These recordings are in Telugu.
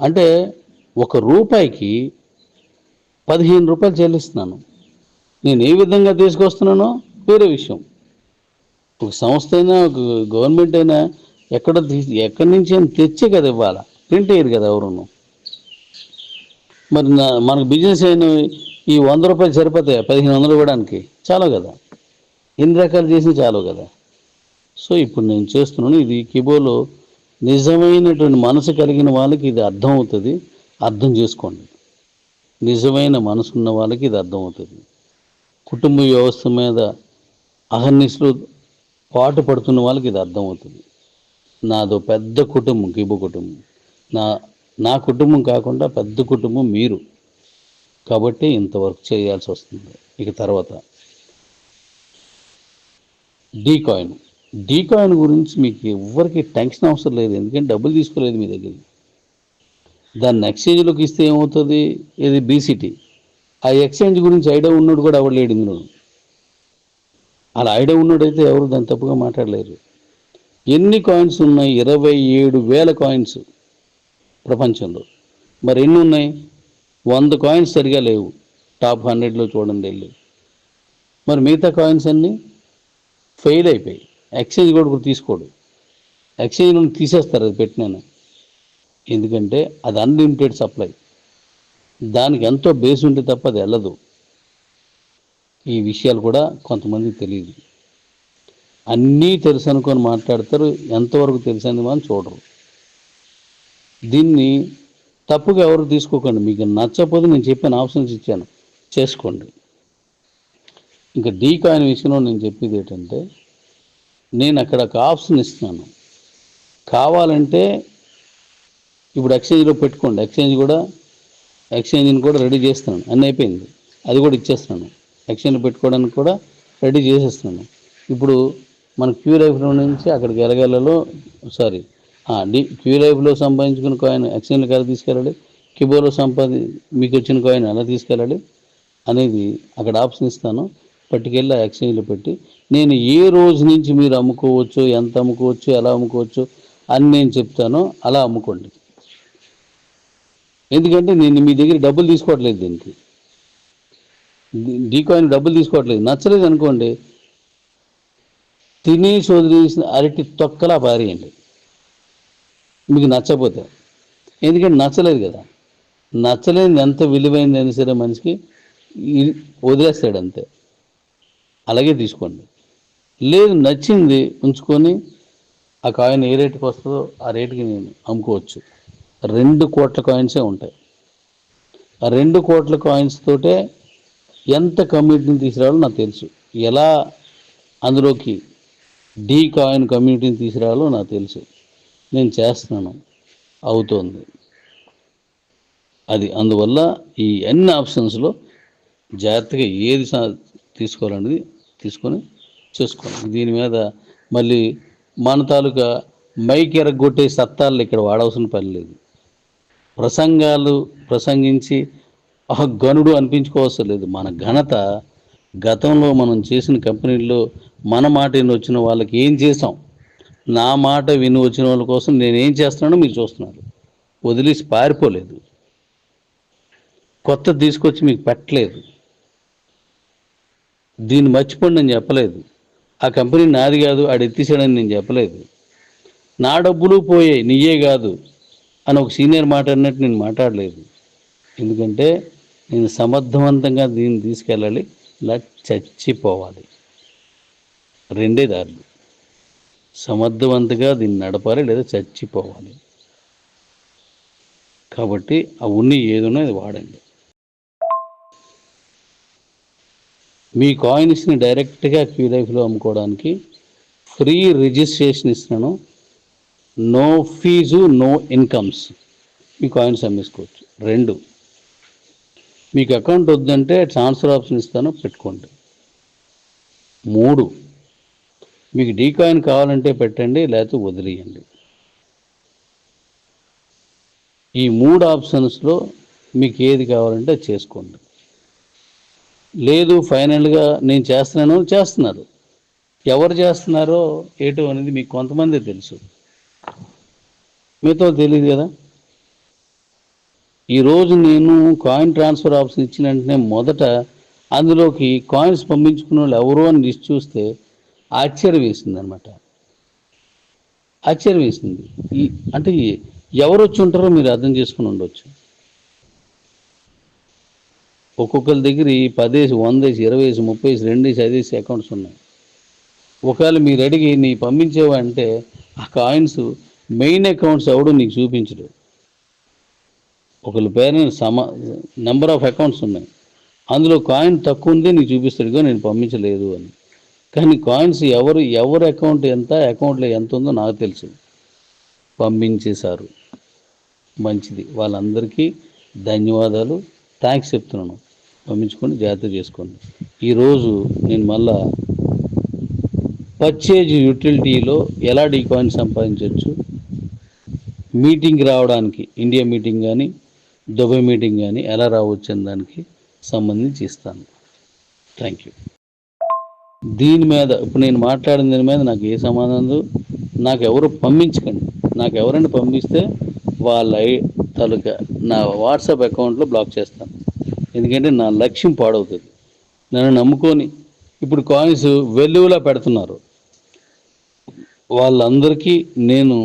అంటే ఒక రూపాయికి పదిహేను రూపాయలు చెల్లిస్తున్నాను. నేను ఏ విధంగా తీసుకొస్తున్నానో వేరే విషయం. ఒక సంస్థ అయినా ఒక గవర్నమెంట్ అయినా ఎక్కడ తీసి ఎక్కడి నుంచి అయినా తెచ్చే కదా ఇవ్వాలా? ప్రింట్ అయ్యారు కదా ఎవరును? మరి నా మనకు బిజినెస్ అయిన ఈ వంద రూపాయలు సరిపోతాయి? పదిహేను వందలు ఇవ్వడానికి? చాలు కదా. ఎన్ని రకాలు చేసినా చాలు కదా. సో ఇప్పుడు నేను చేస్తున్నాను ఇది కిబోలో నిజమైనటువంటి మనసు కలిగిన వాళ్ళకి ఇది అర్థం అవుతుంది. అర్థం చేసుకోండి. నిజమైన మనసు ఉన్న వాళ్ళకి ఇది అర్థం అవుతుంది. కుటుంబ వ్యవస్థ మీద అహర్నిశలు పాటు పడుతున్న వాళ్ళకి ఇది అర్థం అవుతుంది. నాదో పెద్ద కుటుంబం కిబు కుటుంబం. నా నా కుటుంబం కాకుండా పెద్ద కుటుంబం మీరు. కాబట్టి ఇంతవరకు చేయాల్సి వస్తుంది. ఇక తర్వాత. D coin. డీ కాయిన్ గురించి మీకు ఎవ్వరికి టెన్షన్ అవసరం లేదు ఎందుకంటే డబ్బులు తీసుకోలేదు మీ దగ్గర దాన్ని ఎక్స్చేంజ్లోకి ఇస్తే ఏమవుతుంది? ఇది బీసీటీ. ఆ ఎక్స్చేంజ్ గురించి ఐడియా ఉన్నాడు కూడా ఎవరు లేడు ఇందులో అలా ఐడియా ఉన్నాడైతే ఎవరు దాన్ని తప్పుగా మాట్లాడలేరు. ఎన్ని కాయిన్స్ ఉన్నాయి? ఇరవై ఏడు వేల కాయిన్స్ ప్రపంచంలో. మరి ఎన్ని ఉన్నాయి? వంద కాయిన్స్ సరిగా లేవు. టాప్ హండ్రెడ్లో చూడండి వెళ్ళి. మరి మిగతా కాయిన్స్ అన్నీ ఫెయిల్ అయిపోయి ఎక్స్చేంజ్ కూడా ఇప్పుడు తీసుకోడు. ఎక్స్చేంజ్ నుండి తీసేస్తారు అది పెట్టినాను. ఎందుకంటే అది అన్లిమిటెడ్ సప్లై. దానికి ఎంతో బేస్ ఉంటే తప్ప అది వెళ్ళదు. ఈ విషయాలు కూడా కొంతమందికి తెలియదు. అన్నీ తెలుసు అనుకొని మాట్లాడతారు ఎంతవరకు తెలుసు అని మనం చూడరు. దీన్ని తప్పుగా ఎవరు తీసుకోకండి. మీకు నచ్చకపోతే నేను చెప్పిన ఆప్షన్స్ ఇచ్చాను. చేసుకోండి. ఇంకా డీ కాయిన్ విషయంలో నేను చెప్పేది ఏంటంటే నేను అక్కడ ఒక ఆప్షన్ ఇస్తున్నాను. కావాలంటే ఇప్పుడు ఎక్స్చేంజ్లో పెట్టుకోండి. ఎక్స్చేంజ్ కూడా ఎక్స్చేంజ్ని కూడా రెడీ చేస్తున్నాను. అన్నీ అయిపోయింది. అది కూడా ఇచ్చేస్తున్నాను. ఎక్స్చేంజ్ పెట్టుకోవడానికి కూడా రెడీ చేసేస్తున్నాను. ఇప్పుడు మన క్యూ లైఫ్లో నుంచి అక్కడికి వెళ్ళగలలో సారీ డి క్యూ లైఫ్లో సంపాదించుకున్న కాయిన్ ఎక్స్చేంజ్కి ఎలా తీసుకెళ్ళాలి. కిబోలో సంపాది మీకు వచ్చిన కాయిన్ ఎలా తీసుకెళ్ళాలి అనేది అక్కడ ఆప్షన్ ఇస్తాను. పట్టుకెళ్ళి ఆ ఎక్స్చేంజ్లో పెట్టి నేను ఏ రోజు నుంచి మీరు అమ్ముకోవచ్చు ఎంత అమ్ముకోవచ్చు ఎలా అమ్ముకోవచ్చు అని నేను చెప్తానో అలా అమ్ముకోండి. ఎందుకంటే నేను మీ దగ్గర డబ్బులు తీసుకోవట్లేదు దీనికి. డీకాయిన్ డబ్బులు తీసుకోవట్లేదు. నచ్చలేదు అనుకోండి తిని వదిలేసిన అరటి తొక్కలా పారేయండి. మీకు నచ్చపోతే ఎందుకంటే నచ్చలేదు కదా. నచ్చలేని ఎంత విలువైంది సరే మనిషికి వదిలేస్తాడు అంతే అలాగే తీసుకోండి. లేదు నచ్చింది ఉంచుకొని ఆ కాయిన్ ఏ రేటుకి వస్తుందో ఆ రేటుకి నేను అమ్ముకోవచ్చు. రెండు కోట్ల కాయిన్సే ఉంటాయి. ఆ రెండు కోట్ల కాయిన్స్ తోటే ఎంత కమ్యూనిటీని తీసుకురావాలో నాకు తెలుసు. ఎలా అందులోకి డీ కాయిన్ కమ్యూనిటీని తీసుకురావాలో నాకు తెలుసు. నేను చేస్తున్నాను. అవుతోంది. అది అందువల్ల ఈ అన్ని ఆప్షన్స్లో జాగ్రత్తగా ఏది సా- తీసుకోవాలనేది తీసుకొని చేసుకోండి దీని మీద మళ్ళీ మన తాలూకా మైక్ ఎరగొట్టే సత్తాలు ఇక్కడ వాడవలసిన పని లేదు. ప్రసంగాలు ప్రసంగించి ఆ గనుడు అనిపించుకోవసరం లేదు. మన ఘనత గతంలో మనం చేసిన కంపెనీల్లో మన మాట విని వచ్చిన వాళ్ళకి ఏం చేసాం నా మాట విని వచ్చిన వాళ్ళ కోసం నేను ఏం చేస్తున్నానో మీరు చూస్తున్నారు. వదిలేసి పారిపోలేదు. కొత్త తీసుకొచ్చి మీకు పెట్టలేదు. దీన్ని మర్చిపోండి నేను చెప్పలేదు. ఆ కంపెనీ నాది కాదు ఆడు ఎత్తిసాడని నేను చెప్పలేదు. నా డబ్బులు పోయాయి నీయే కాదు అని ఒక సీనియర్ మాట అన్నట్టు నేను మాట్లాడలేదు. ఎందుకంటే నేను సమర్థవంతంగా దీన్ని తీసుకెళ్ళాలి ఇలా చచ్చిపోవాలి. రెండే దారులు. సమర్థవంతంగా దీన్ని నడపాలి లేదా చచ్చిపోవాలి. కాబట్టి ఆ ఉన్ని ఏదున్నా అది వాడండి. మీ కాయిన్స్ని డైరెక్ట్గా క్యూ లైఫ్లో అమ్ముకోవడానికి ఫ్రీ రిజిస్ట్రేషన్ ఇస్తున్నాను. నో ఫీజు నో ఇన్కమ్స్ మీ కాయిన్స్ అమ్మేసుకోవచ్చు. రెండు. మీకు అకౌంట్ వద్దంటే ట్రాన్స్ఫర్ ఆప్షన్ ఇస్తాను పెట్టుకోండి. మూడు. మీకు డీ కాయిన్ కావాలంటే పెట్టండి లేకపోతే వదిలేయండి. ఈ మూడు ఆప్షన్స్లో మీకు ఏది కావాలంటే అది చేసుకోండి. లేదు ఫైనల్గా నేను చేస్తున్నాను చేస్తున్నారు. ఎవరు చేస్తున్నారో ఏటో అనేది మీకు కొంతమంది తెలుసు. మీతో తెలియదు కదా? ఈరోజు నేను కాయిన్ ట్రాన్స్ఫర్ ఆప్షన్ ఇచ్చిన వెంటనే మొదట అందులోకి కాయిన్స్ పంపించుకున్న వాళ్ళు ఎవరు అని లిస్ట్ చూస్తే ఆశ్చర్యం వేసింది అనమాట ఆశ్చర్యం వేసింది. ఈ అంటే ఎవరు వచ్చి ఉంటారో మీరు అర్థం చేసుకుని ఉండొచ్చు. ఒక్కొక్కరి దగ్గర ఈ పదేసి వందేసి ఇరవై వేసి ముప్పై వేసి రెండు వేసి ఐదేసి అకౌంట్స్ ఉన్నాయి. ఒకవేళ మీరు అడిగి నీ పంపించేవా అంటే ఆ కాయిన్స్ మెయిన్ అకౌంట్స్ ఎవడు నీకు చూపించడు. ఒకళ్ళ పేరు సమ నెంబర్ ఆఫ్ అకౌంట్స్ ఉన్నాయి. అందులో కాయిన్ తక్కువ ఉంది నీకు చూపిస్తాడు నేను పంపించలేదు అని. కానీ కాయిన్స్ ఎవరు ఎవరి అకౌంట్ ఎంత అకౌంట్లో ఎంత ఉందో నాకు తెలుసు. పంపించేశారు. మంచిది. వాళ్ళందరికీ ధన్యవాదాలు. థ్యాంక్స్ చెప్తున్నాను. పంపించుకొని జాగ్రత్త చేసుకోండి. ఈరోజు నేను మళ్ళా పర్చేజ్ యూటిలిటీలో ఎలా డీకాయిన్ సంపాదించవచ్చు మీటింగ్ రావడానికి ఇండియా మీటింగ్ కానీ దుబాయ్ మీటింగ్ కానీ ఎలా రావచ్చు అనే దానికి సంబంధించి ఇస్తాను. Thank you. దీని మీద ఇప్పుడు నేను మాట్లాడిన దీని మీద నాకు ఏ సమాధానం లేదు. నాకు ఎవరు పంపించకండి. నాకు ఎవరైనా పంపిస్తే వాళ్ళ ఐ- తాలూకా నా వాట్సాప్ అకౌంట్లో బ్లాక్ చేస్తాను. ఎందుకంటే నా లక్ష్యం పాడవుతుంది. నన్ను నమ్ముకొని ఇప్పుడు కాయిన్స్ వెల్లువలా పెడుతున్నారు. వాళ్ళందరికీ నేను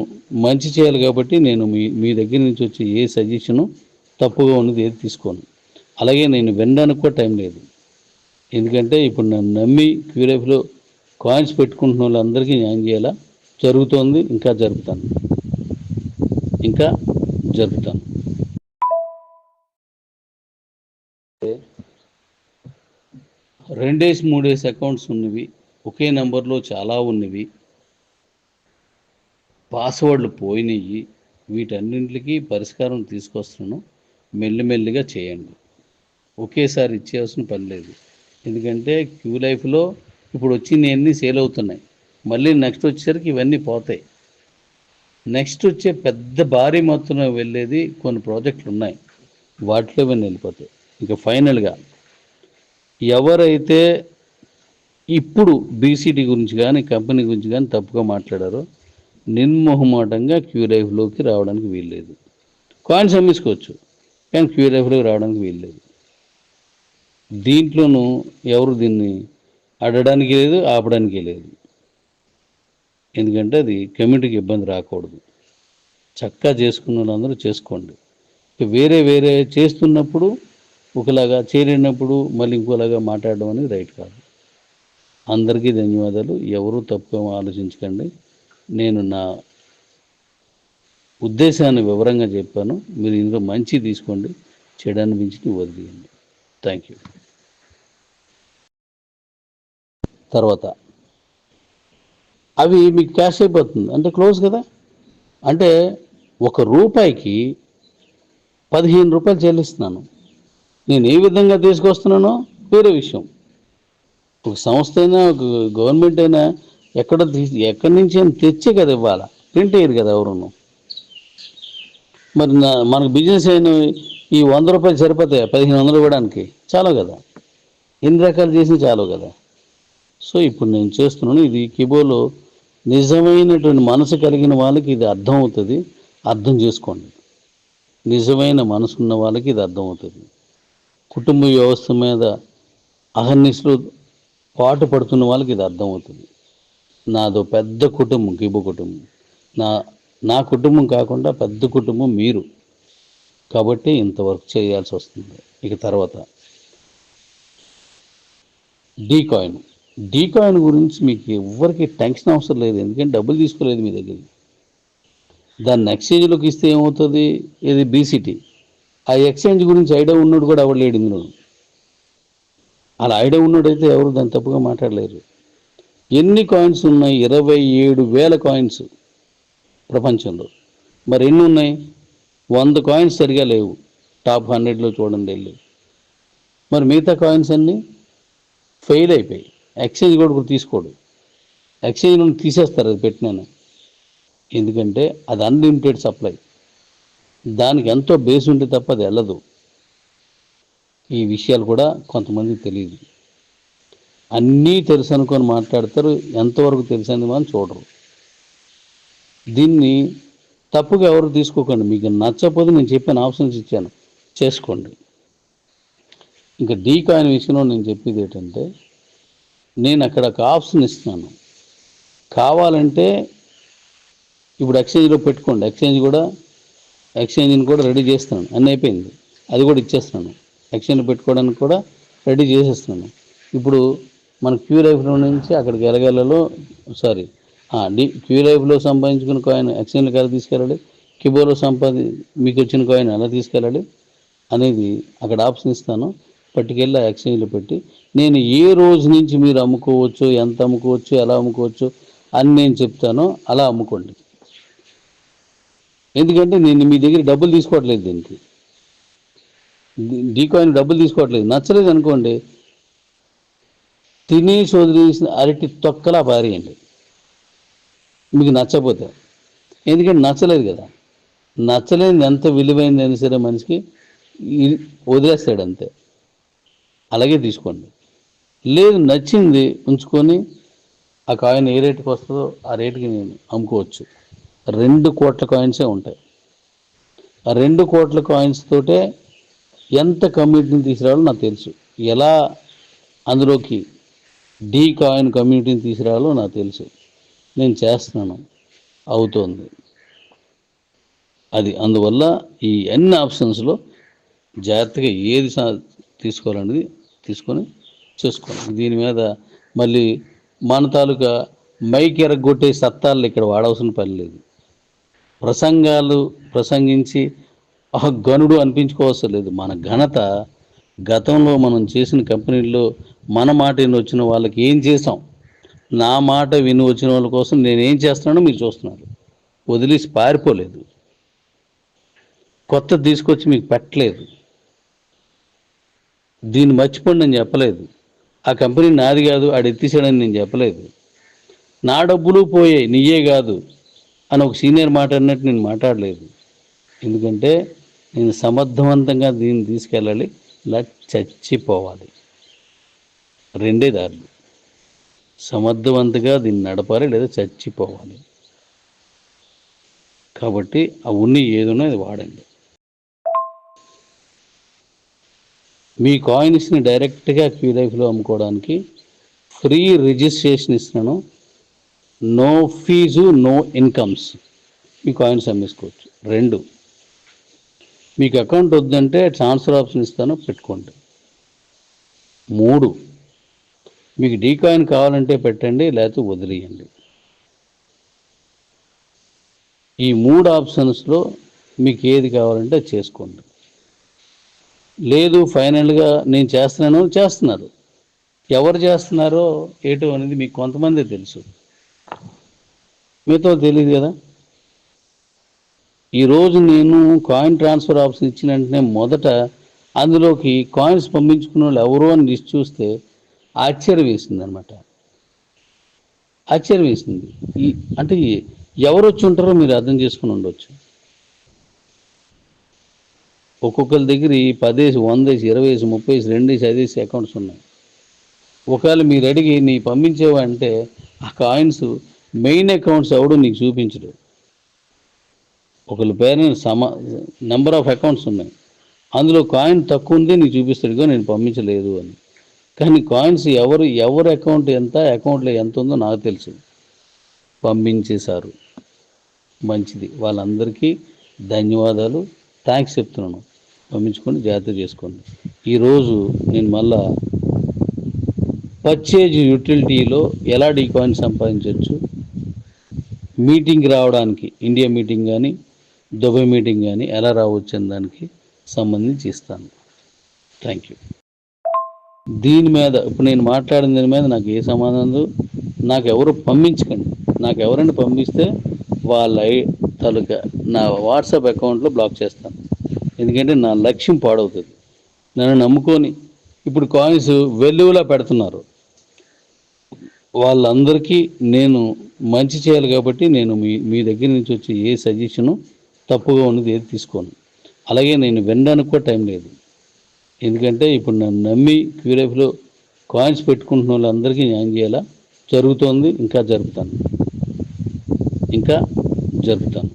మంచి చేయాలి కాబట్టి నేను మీ మీ దగ్గర నుంచి వచ్చే ఏ సజెషను తప్పుగా ఉన్నది ఏది తీసుకోను. అలాగే నేను వినడానికి కూడా టైం లేదు. ఎందుకంటే ఇప్పుడు నన్ను నమ్మి క్యూరేఫ్లో కాయిన్స్ పెట్టుకుంటున్న వాళ్ళందరికీ న్యాయం చేయాలా? జరుగుతోంది ఇంకా జరుపుతాను. ఇంకా జరుపుతాను. రెండేసి మూడేసి అకౌంట్స్ ఉన్నవి ఒకే నెంబర్లో చాలా ఉన్నవి. పాస్వర్డ్లు పోయినాయి వీటన్నింటికి పరిష్కారం తీసుకొస్తున్నాను. మెల్లిమెల్లిగా చేయండి. ఒకేసారి ఇచ్చేయాల్సిన పని లేదు. ఎందుకంటే క్యూ లైఫ్లో ఇప్పుడు వచ్చినవి అన్నీ సేల్ అవుతున్నాయి. మళ్ళీ నెక్స్ట్ వచ్చేసరికి ఇవన్నీ పోతాయి. నెక్స్ట్ వచ్చే పెద్ద భారీ మొత్తంలో వెళ్ళేది కొన్ని ప్రాజెక్టులు ఉన్నాయి. వాటిలో ఇవన్నీ వెళ్ళిపోతాయి. ఇంకా ఫైనల్గా ఎవరైతే ఇప్పుడు బీసీటీ గురించి కానీ కంపెనీ గురించి కానీ తప్పుగా మాట్లాడారో నిర్మోహమాటంగా క్యూ లైఫ్లోకి రావడానికి వీల్లేదు. కాయిన్స్ అమ్మేసుకోవచ్చు కానీ క్యూ లైఫ్లోకి రావడానికి వీల్లేదు. దీంట్లోనూ ఎవరు దీన్ని అడడానికి లేదు ఆపడానికి లేదు. ఎందుకంటే అది కమ్యూనిటీకి ఇబ్బంది రాకూడదు. చక్కగా చేసుకున్న వాళ్ళందరూ చేసుకోండి. వేరే వేరే చేస్తున్నప్పుడు ఒకలాగా చేరినప్పుడు మళ్ళీ ఇంకోలాగా మాట్లాడడం అనేది రైట్ కాదు. అందరికీ ధన్యవాదాలు. ఎవరు తప్పుగా ఆలోచించకండి. నేను నా ఉద్దేశాన్ని వివరంగా చెప్పాను. మీరు ఇందులో మంచి తీసుకోండి. చెడాన్ని మించి వదిలేయండి. థ్యాంక్ యూ తర్వాత అవి మీకు క్యాష్ అయిపోతుంది. అంటే క్లోజ్ కదా? అంటే ఒక రూపాయికి పదిహేను రూపాయలు చెల్లిస్తున్నాను. నేను ఏ విధంగా తీసుకొస్తున్నానో వేరే విషయం. ఒక సంస్థ అయినా ఒక గవర్నమెంట్ అయినా ఎక్కడ ఎక్కడి నుంచి అయినా తెచ్చే కదా ఇవ్వాలా? ప్రింట్ అయ్యారు కదా ఎవరును? మరి నా మనకు బిజినెస్ అయిన ఈ వంద రూపాయలు సరిపోతాయి? పదిహేను వందలు ఇవ్వడానికి? చాలు కదా. ఎన్ని రకాలు చేసినా చాలు కదా. సో ఇప్పుడు నేను చేస్తున్నాను ఇది కిబోలో నిజమైనటువంటి మనసు కలిగిన వాళ్ళకి ఇది అర్థం అవుతుంది అర్థం చేసుకోండి. నిజమైన మనసు ఉన్న వాళ్ళకి ఇది అర్థం అవుతుంది కుటుంబ వ్యవస్థ మీద అహర్నిశలు పాటు పడుతున్న వాళ్ళకి ఇది అర్థమవుతుంది. నాదో పెద్ద కుటుంబం కిబు కుటుంబం. నా నా కుటుంబం కాకుండా పెద్ద కుటుంబం మీరు. కాబట్టి ఇంత వర్క్ చేయాల్సి వస్తుంది. ఇక తర్వాత. డీ కాయిన్ డీ కాయిన్ గురించి మీకు ఎవ్వరికి టెన్షన్ అవసరం లేదు. ఎందుకంటే డబ్బులు తీసుకోలేదు మీ దగ్గర దాన్ని ఎక్స్చేంజ్లోకి ఇస్తే ఏమవుతుంది? ఇది బీసీటీ. ఆ ఎక్స్చేంజ్ గురించి ఐడియా ఉన్నాడు కూడా ఎవరు లేడు ఇందులో అలా ఐడియా ఉన్నాడైతే ఎవరు దాన్ని తప్పుగా మాట్లాడలేరు. ఎన్ని కాయిన్స్ ఉన్నాయి? ఇరవై ఏడు వేల కాయిన్స్ ప్రపంచంలో. మరి ఎన్ని ఉన్నాయి? వంద కాయిన్స్ సరిగా లేవు. టాప్ హండ్రెడ్లో చూడండి వెళ్ళి. మరి మిగతా కాయిన్స్ అన్నీ ఫెయిల్ అయిపోయి ఎక్స్చేంజ్ కూడా కూడా తీసుకోడు. ఎక్స్చేంజ్ నుండి తీసేస్తారు అది పెట్టినాను. ఎందుకంటే అది అన్లిమిటెడ్ సప్లై దానికి ఎంతో బేస్ ఉంటే తప్ప అది వెళ్ళదు. ఈ విషయాలు కూడా కొంతమందికి తెలియదు. అన్నీ తెలుసు అనుకొని మాట్లాడతారు ఎంతవరకు తెలుసు అని మనం చూడరు. దీన్ని తప్పుగా ఎవరు తీసుకోకండి. మీకు నచ్చకపోతే నేను చెప్పిన ఆప్షన్స్ ఇచ్చాను. చేసుకోండి. ఇంకా డీ కాయిన్ విషయంలో నేను చెప్పేది ఏంటంటే నేను అక్కడ ఒక ఆప్షన్ ఇస్తున్నాను. కావాలంటే ఇప్పుడు ఎక్స్చేంజ్లో పెట్టుకోండి. ఎక్స్చేంజ్ కూడా ఎక్స్చేంజ్ని కూడా రెడీ చేస్తున్నాను. అన్నీ అయిపోయింది. అది కూడా ఇచ్చేస్తున్నాను. ఎక్స్చేంజ్ పెట్టుకోవడానికి కూడా రెడీ చేసేస్తున్నాను. ఇప్పుడు మన క్యూ లైఫ్లో నుంచి అక్కడికి ఎలగలలో సారీ డి క్యూ లైఫ్లో సంపాదించుకున్న కాయిన్ ఎక్స్చేంజ్కి ఎలా తీసుకెళ్ళాలి? కిబోలో సంపాది మీకు వచ్చిన కాయిన్ ఎలా తీసుకెళ్ళాలి? అనేది అక్కడ ఆప్షన్ ఇస్తాను. పట్టుకెళ్ళి ఆ ఎక్స్చేంజ్లో పెట్టి నేను ఏ రోజు నుంచి మీరు అమ్ముకోవచ్చు ఎంత అమ్ముకోవచ్చు ఎలా అమ్ముకోవచ్చు అని నేను చెప్తానో. అలా అమ్ముకోండి. ఎందుకంటే నేను మీ దగ్గర డబ్బులు తీసుకోవట్లేదు దీనికి. డీకాయిన్ డబ్బులు తీసుకోవట్లేదు. నచ్చలేదు అనుకోండి. తిని వదిలేసిన అరటి తొక్కలా పారేయండి. మీకు నచ్చపోతే ఎందుకంటే నచ్చలేదు కదా. నచ్చలేని ఎంత విలువైంది సరే మనిషికి వదిలేస్తాడు అంతే. అలాగే తీసుకోండి. లేదు నచ్చింది ఉంచుకొని ఆ కాయిన్ ఏ రేటుకి వస్తుందో ఆ రేటుకి నేను అమ్ముకోవచ్చు. రెండు కోట్ల కాయిన్సే ఉంటాయి. ఆ రెండు కోట్ల కాయిన్స్ తోటే ఎంత కమ్యూనిటీని తీసుకురావాలో నాకు తెలుసు. ఎలా అందులోకి డీ కాయిన్ కమ్యూనిటీని తీసుకురావాలో నాకు తెలుసు. నేను చేస్తున్నాను. అవుతోంది. అది అందువల్ల ఈ అన్ని ఆప్షన్స్లో జాగ్రత్తగా ఏది సా- తీసుకోవాలనేది తీసుకొని చూసుకోండి దీని మీద మళ్ళీ మన తాలూకా మైక్ ఎరగొట్టే సత్తాలు ఇక్కడ వాడవలసిన పని లేదు. ప్రసంగాలు ప్రసంగించి ఆ గనుడు అనిపించుకోవసరం లేదు. మన ఘనత గతంలో మనం చేసిన కంపెనీల్లో మన మాట విని వచ్చిన వాళ్ళకి ఏం చేసాం నా మాట విని వచ్చిన వాళ్ళ కోసం నేను ఏం చేస్తున్నానో మీరు చూస్తున్నారు. వదిలేసి పారిపోలేదు. కొత్త తీసుకొచ్చి మీకు పెట్టలేదు. దీన్ని మర్చిపోండి నేను చెప్పలేదు. ఆ కంపెనీ నాది కాదు ఆడు ఎత్తిసాడని నేను చెప్పలేదు. నా డబ్బులు పోయాయి నీయే కాదు. అని ఒక సీనియర్ మాట అన్నట్టు నేను మాట్లాడలేదు. ఎందుకంటే నేను సమర్థవంతంగా దీన్ని తీసుకెళ్ళాలి ఇలా చచ్చిపోవాలి. రెండే దారులు. సమర్థవంతంగా దీన్ని నడపాలి లేదా చచ్చిపోవాలి. కాబట్టి ఆ ఉన్ని ఏదున్నా అది వాడండి. మీ కాయిన్స్ని డైరెక్ట్గా క్యూ లైఫ్లో అమ్ముకోవడానికి ఫ్రీ రిజిస్ట్రేషన్ ఇస్తున్నాను. No fee no incomes. ఈ కాయిన్స్ అమ్మేసుకోవచ్చు రెండు. మీకు అకౌంట్ వద్దంటే ట్రాన్స్ఫర్ ఆప్షన్ ఇస్తాను పెట్టుకోండి. మూడు. మీకు డీ కాయిన్ కావాలంటే పెట్టండి లేకపోతే వదిలేయండి. ఈ మూడు ఆప్షన్స్లో మీకు ఏది కావాలంటే చేసుకోండి. లేదు ఫైనల్గా నేను చేస్తున్నాను చేస్తున్నారు. ఎవరు చేస్తున్నారో ఏటో అనేది మీకు కొంతమంది తెలుసు. మీతో తెలియదు కదా? ఈరోజు నేను కాయిన్ ట్రాన్స్ఫర్ ఆప్షన్ ఇచ్చిన వెంటనే మొదట అందులోకి కాయిన్స్ పంపించుకున్న వాళ్ళు ఎవరో అని లిస్ట్ చూస్తే ఆశ్చర్యం వేసింది అనమాట ఆశ్చర్యం వేసింది. ఈ అంటే ఎవరు వచ్చి ఉంటారో మీరు అర్థం చేసుకుని ఉండొచ్చు. ఒక్కొక్కరి దగ్గర ఈ పదేసి వందేసి ఇరవై వేసి ముప్పై వేసి రెండేసి ఐదేసి అకౌంట్స్ ఉన్నాయి. ఒకవేళ మీరు అడిగి నీ పంపించేవా అంటే ఆ కాయిన్స్ మెయిన్ అకౌంట్స్ ఎవడు నీకు చూపించడు. ఒకళ్ళ పేరు సమ నెంబర్ ఆఫ్ అకౌంట్స్ ఉన్నాయి. అందులో కాయిన్ తక్కువ ఉంది నీకు చూపిస్తాడు కానీ నేను పంపించలేదు అని. కానీ కాయిన్స్ ఎవరు ఎవరి అకౌంట్ ఎంత అకౌంట్లో ఎంత ఉందో నాకు తెలుసు. పంపించేశారు. మంచిది. వాళ్ళందరికీ ధన్యవాదాలు. థ్యాంక్స్ చెప్తున్నాను. పంపించుకొని జాగ్రత్త చేసుకోండి. ఈరోజు నేను మళ్ళా పర్చేజ్ యూటిలిటీలో ఎలా డీకాయిన్ సంపాదించవచ్చు మీటింగ్ రావడానికి ఇండియా మీటింగ్ కానీ దుబాయ్ మీటింగ్ కానీ ఎలా రావచ్చు అనే దానికి సంబంధించి ఇస్తాను. Thank you. దీని మీద ఇప్పుడు నేను మాట్లాడిన దీని మీద నాకు ఏ సమాధానం లేదు. నాకు ఎవరు పంపించకండి. నాకు ఎవరైనా పంపిస్తే వాళ్ళ ఐ- నా వాట్సాప్ అకౌంట్లో బ్లాక్ చేస్తాను. ఎందుకంటే నా లక్ష్యం పాడవుతుంది. నన్ను నమ్ముకొని ఇప్పుడు కాయిన్స్ వెల్లువలా పెడుతున్నారు. వాళ్ళందరికీ నేను మంచి చేయాలి కాబట్టి నేను మీ మీ దగ్గర నుంచి వచ్చే ఏ సజెషను తప్పుగా ఉన్నది ఏది తీసుకోను. అలాగే నేను వినడానికి కూడా టైం లేదు. ఎందుకంటే ఇప్పుడు నన్ను నమ్మి క్యూరేఫ్లో కాయిన్స్ పెట్టుకుంటున్న వాళ్ళందరికీ న్యాయం చేయాలా? జరుగుతోంది ఇంకా జరుపుతాను. ఇంకా జరుపుతాను.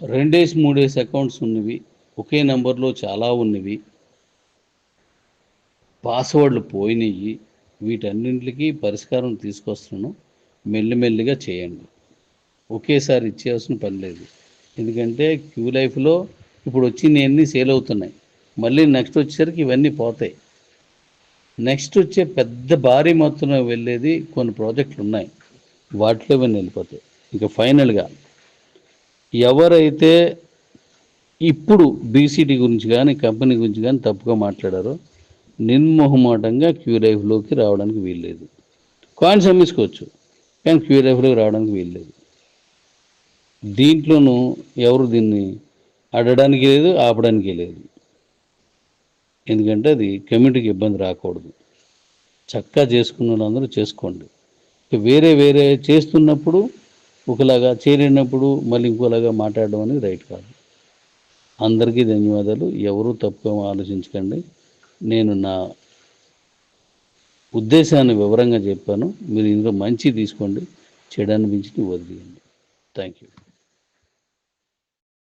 రెండేసి మూడేసి అకౌంట్స్ ఉన్నవి ఒకే నెంబర్లో చాలా ఉన్నవి. పాస్వర్డ్లు పోయినాయి వీటన్నింటికి పరిష్కారం తీసుకొస్తున్నాను. మెల్లిమెల్లిగా చేయండి. ఒకేసారి ఇచ్చేయాల్సిన పని లేదు. ఎందుకంటే క్యూ లైఫ్లో ఇప్పుడు వచ్చి అన్నీ సేల్ అవుతున్నాయి. మళ్ళీ నెక్స్ట్ వచ్చేసరికి ఇవన్నీ పోతాయి. నెక్స్ట్ వచ్చే పెద్ద భారీ మొత్తంలో వెళ్ళేది కొన్ని ప్రాజెక్టులు ఉన్నాయి. వాటిలో ఇవన్నీ వెళ్ళిపోతాయి. ఇంకా ఫైనల్గా ఎవరైతే ఇప్పుడు బీసీటీ గురించి కానీ కంపెనీ గురించి కానీ తప్పుగా మాట్లాడారో నిర్మోహమాటంగా క్యూ లైఫ్లోకి రావడానికి వీల్లేదు. కాయిన్స్ అమ్మేసుకోవచ్చు కానీ క్యూ లైఫ్లోకి రావడానికి వీల్లేదు. దీంట్లోనూ ఎవరు దీన్ని అడడానికి లేదు ఆపడానికి లేదు. ఎందుకంటే అది కమ్యూనిటీకి ఇబ్బంది రాకూడదు. చక్కగా చేసుకున్న వాళ్ళందరూ చేసుకోండి. వేరే వేరే చేస్తున్నప్పుడు ఒకలాగా చేరినప్పుడు మళ్ళీ ఇంకోలాగా మాట్లాడడం అనేది రైట్ కాదు. అందరికీ ధన్యవాదాలు. ఎవరు తప్పుగా ఆలోచించకండి. నేను నా ఉద్దేశాన్ని వివరంగా చెప్పాను. మీరు ఇందులో మంచి తీసుకోండి. చెడు అనిపించి వదిలేయండి. Thank you